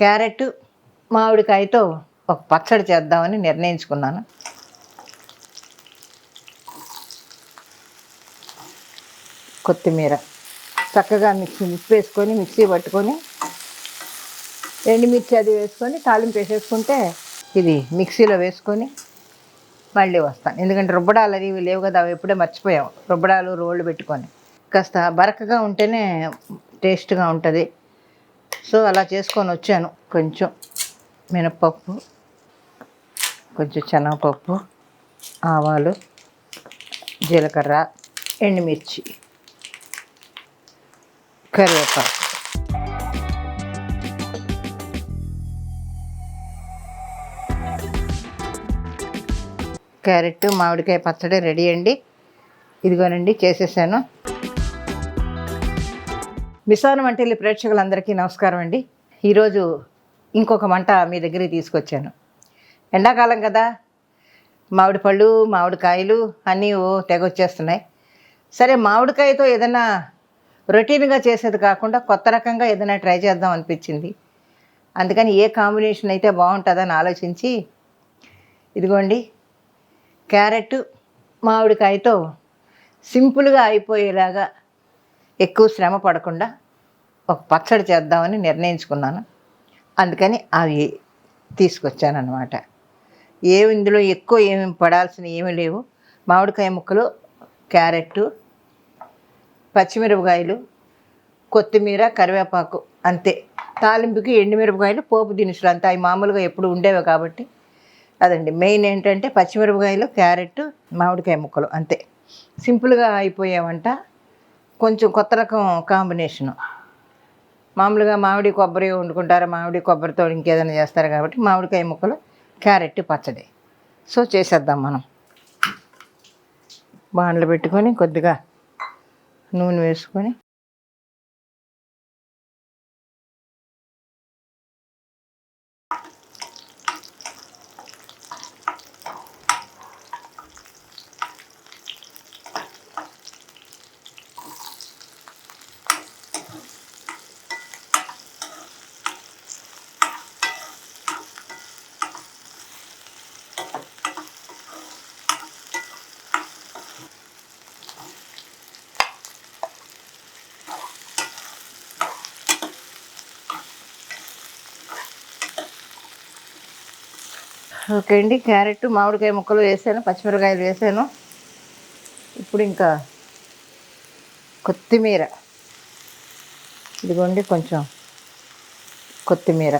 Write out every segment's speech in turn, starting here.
Carrot మామిడికాయతో ఒక పచ్చడి చేద్దామని నిర్ణయించుకున్నాను. కొత్తిమీర చక్కగా మిక్సీ ఉప్పు వేసుకొని మిక్సీ పట్టుకొని ఎండుమిర్చి అది వేసుకొని తాలింపు వేసేసుకుంటే ఇది మిక్సీలో వేసుకొని మళ్ళీ వస్తాను. ఎందుకంటే రుబ్బడాలు అది ఇవి లేవు కదా అవి ఎప్పుడే మర్చిపోయాం. రుబ్బడాలు రోళ్ళు పెట్టుకొని. కాస్త బరకగా ఉంటేనే టేస్ట్గా ఉంటుంది. సో అలా చేసుకొని వచ్చాను. కొంచెం మినప్పప్పు కొంచెం శనగపప్పు ఆవాలు జీలకర్ర ఎండుమిర్చి కరివేపాకు. క్యారెట్ మామిడికాయ పచ్చడి రెడీ అండి. ఇదిగోనండి చేసేసాను. మిసాను వంటిల్లి ప్రేక్షకులందరికీ నమస్కారం అండి. ఈరోజు ఇంకొక మంట మీ దగ్గరికి తీసుకొచ్చాను. ఎండాకాలం కదా. మామిడి పళ్ళు మామిడికాయలు అన్నీ ఓ తెగొచ్చేస్తున్నాయి సరే మామిడికాయతో ఏదైనా రొటీన్గా చేసేది కాకుండా కొత్త రకంగా ఏదైనా ట్రై చేద్దాం అనిపించింది. అందుకని ఏ కాంబినేషన్ అయితే బాగుంటుందని ఆలోచించి ఇదిగోండి క్యారెట్ మామిడికాయతో సింపుల్గా అయిపోయేలాగా ఎక్కువ శ్రమ పడకుండా ఒక పచ్చడి చేద్దామని నిర్ణయించుకున్నాను. అందుకని అవి తీసుకొచ్చానమాట ఏమి ఇందులో ఎక్కువ ఏమి పడాల్సిన ఏమీ లేవు. మామిడికాయ ముక్కలు క్యారెట్ పచ్చిమిరపకాయలు కొత్తిమీర కరివేపాకు అంతే. తాలింపుకి ఎండుమిరపకాయలు పోపు దినుసులు అంతే. అవి మామూలుగా ఎప్పుడు ఉండేవి కాబట్టి అదండి. మెయిన్ ఏంటంటే పచ్చిమిరపకాయలు క్యారెట్ మామిడికాయ ముక్కలు అంతే. సింపుల్గా అయిపోయే వంట కొంచెం కొత్త రకం కాంబినేషను. మామూలుగా మామిడి కొబ్బరి వండుకుంటారు? మామిడి కొబ్బరితో ఇంకేదైనా చేస్తారు కాబట్టి మామిడికాయ ముక్కలు క్యారెట్ పచ్చడి. సో చేసేద్దాం మనం. బాండ్లు పెట్టుకొని కొద్దిగా నూనె వేసుకొని ఓకే అండి. క్యారెట్ మామిడికాయ ముక్కలు వేసాను పచ్చిమిరకాయలు వేసాను. ఇప్పుడు ఇంకా కొత్తిమీర. ఇదిగోండి కొంచెం కొత్తిమీర.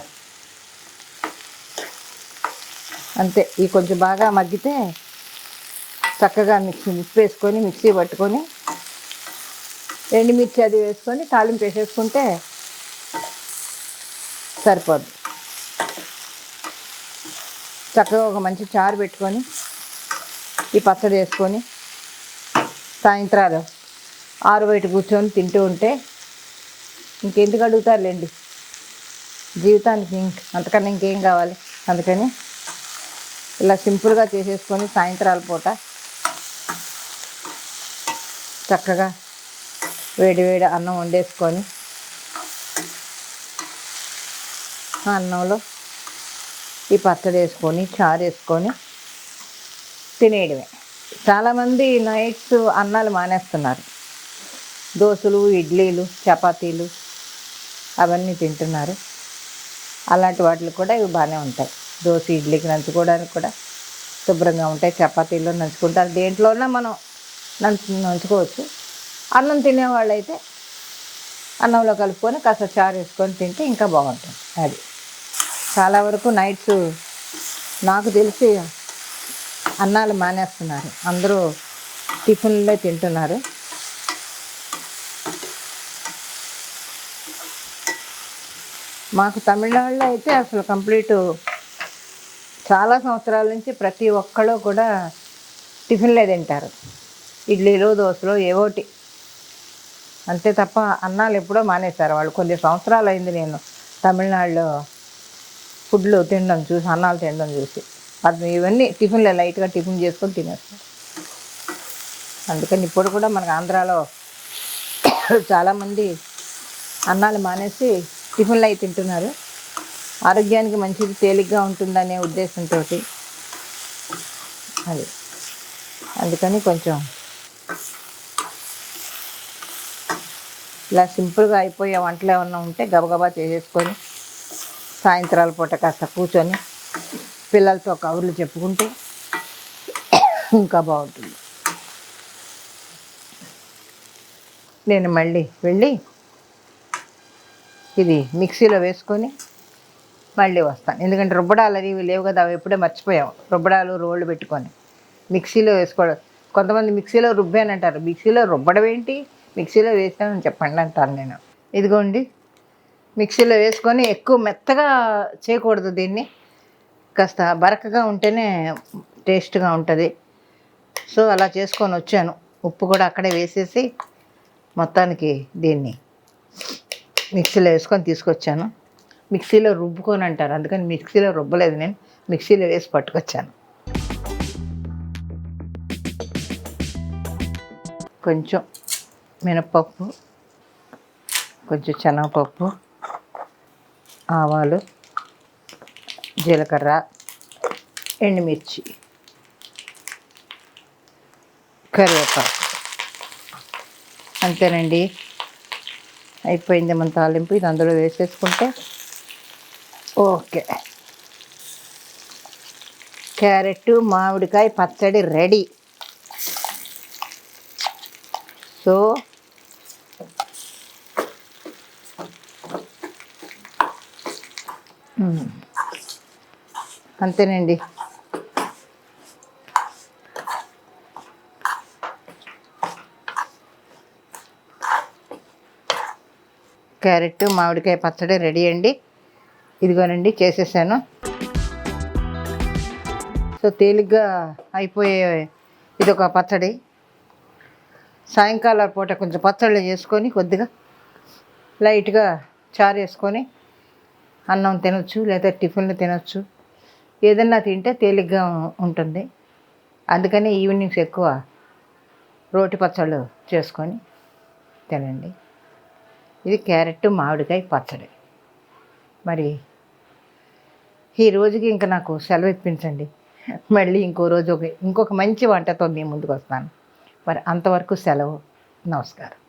అంతే ఈ కొంచెం బాగా మగ్గితే చక్కగా మిక్సీ ఉప్పు వేసుకొని మిక్సీ పట్టుకొని ఎండుమిర్చి అది వేసుకొని తాలింపు వేసేసుకుంటే సరిపోద్ది. చక్కగా ఒక మంచి చారు పెట్టుకొని ఈ పచ్చడి వేసుకొని సాయంత్రాలు ఆరు బయట కూర్చొని తింటూ ఉంటే ఇంకెందుకు అడుగుతారులేండి? జీవితానికి ఇంక అంతకన్నా ఇంకేం కావాలి? అందుకని ఇలా సింపుల్గా చేసేసుకొని సాయంత్రాల పూట చక్కగా వేడి వేడి అన్నం వండేసుకొని ఆ అన్నంలో ఈ పచ్చడి వేసుకొని చారు వేసుకొని తినేయడమే. చాలామంది నైట్స్ అన్నాలు మానేస్తున్నారు. దోశలు ఇడ్లీలు చపాతీలు అవన్నీ తింటున్నారు. అలాంటి వాటికి కూడా ఇవి బాగానే ఉంటాయి. దోశ ఇడ్లీకి నంచుకోవడానికి కూడా శుభ్రంగా ఉంటాయి. చపాతీల్లో నంచుకుంటారు. దేంట్లోనే మనం నంచు నంచుకోవచ్చు. అన్నం తినేవాళ్ళు అయితే అన్నంలో కలుపుకొని కాస్త చారు వేసుకొని తింటే ఇంకా బాగుంటుంది. అది. చాలా వరకు నైట్స్ నాకు తెలిసి అన్నాలు మానేస్తున్నారు. అందరూ టిఫిన్లే తింటున్నారు. మాకు తమిళనాడులో అయితే అసలు కంప్లీట్ చాలా సంవత్సరాల నుంచి ప్రతి ఒక్కళ్ళు కూడా టిఫిన్లే తింటారు. ఇడ్లీలు దోశలు ఏవోటి అంతే తప్ప అన్నాలు ఎప్పుడో మానేశారు వాళ్ళు. కొన్ని సంవత్సరాలు అయింది నేను తమిళనాడులో ఫుడ్లు తినడం చూసి అన్నాలు తినడం చూసి. అది ఇవన్నీ టిఫిన్లో లైట్గా టిఫిన్ చేసుకొని తినేస్తాం. అందుకని ఇప్పుడు కూడా మనకు ఆంధ్రాలో చాలామంది అన్నాలు మానేసి టిఫిన్లు అవి తింటున్నారు. ఆరోగ్యానికి మంచిది తేలిగ్గా ఉంటుందనే ఉద్దేశంతో అది. అందుకని కొంచెం ఇలా సింపుల్గా అయిపోయే వంటలు ఏమన్నా ఉంటే గబగబా చేసేసుకొని సాయంత్రాల పూట కాస్త కూర్చొని పిల్లలతో కబుర్లు చెప్పుకుంటే ఇంకా బాగుంటుంది. నేను మళ్ళీ వెళ్ళి ఇది మిక్సీలో వేసుకొని మళ్ళీ వస్తాను. ఎందుకంటే రుబ్బడాలు అనేవి లేవు కదా అవి ఎప్పుడే మర్చిపోయాం రుబ్బడాలు రోళ్ళు పెట్టుకొని మిక్సీలో వేసుకోవడం. కొంతమంది మిక్సీలో రుబ్బానంటారు. మిక్సీలో రుబ్బడం ఏంటి? మిక్సీలో వేసానని చెప్పండి అంటాను నేను. ఇదిగోండి మిక్సీలో వేసుకొని ఎక్కువ మెత్తగా చేయకూడదు దీన్ని. కాస్త బరకగా ఉంటేనే టేస్ట్గా ఉంటుంది. సో అలా చేసుకొని వచ్చాను. ఉప్పు కూడా అక్కడే వేసేసి మొత్తానికి దీన్ని మిక్సీలో వేసుకొని తీసుకొచ్చాను. మిక్సీలో రుబ్బుకొని అంటారు. అందుకని మిక్సీలో రుబ్బలేదు నేను. మిక్సీలో వేసి పట్టుకొచ్చాను. కొంచెం మినప్పప్పు కొంచెం శనగపప్పు ఆవాలు జీలకర్ర ఎండుమిర్చి కరివేపాకు. అంతేనండి. అయిపోయింది మన తాలింపు. ఇది అందులో వేసేసుకుంటే ఓకే. క్యారెట్ మామిడికాయ పచ్చడి రెడీ. సో అంతేనండి. క్యారెట్ మామిడికాయ పచ్చడి రెడీ అండి. ఇదిగోనండి చేసేసాను. సో తేలిగ్గా అయిపోయే ఇదొక పచ్చడి. సాయంకాల పూట కొంచెం పచ్చళ్ళు చేసుకొని కొద్దిగా లైట్గా చారు వేసుకొని అన్నం తినొచ్చు లేదా టిఫిన్లు తినొచ్చు. ఏదన్నా తింటే తేలిగ్గా ఉంటుంది. అందుకని ఈవినింగ్స్ ఎక్కువ రోటి పచ్చళ్ళు చేసుకొని తినండి. ఇది క్యారెట్ మామిడికాయ పచ్చడి. మరి ఈ రోజుకి ఇంకా నాకు సెలవు ఇప్పించండి. మళ్ళీ ఇంకో రోజు ఒక ఇంకొక మంచి వంటతో మీ ముందుకు వస్తాను. మరి అంతవరకు సెలవు. నమస్కారం.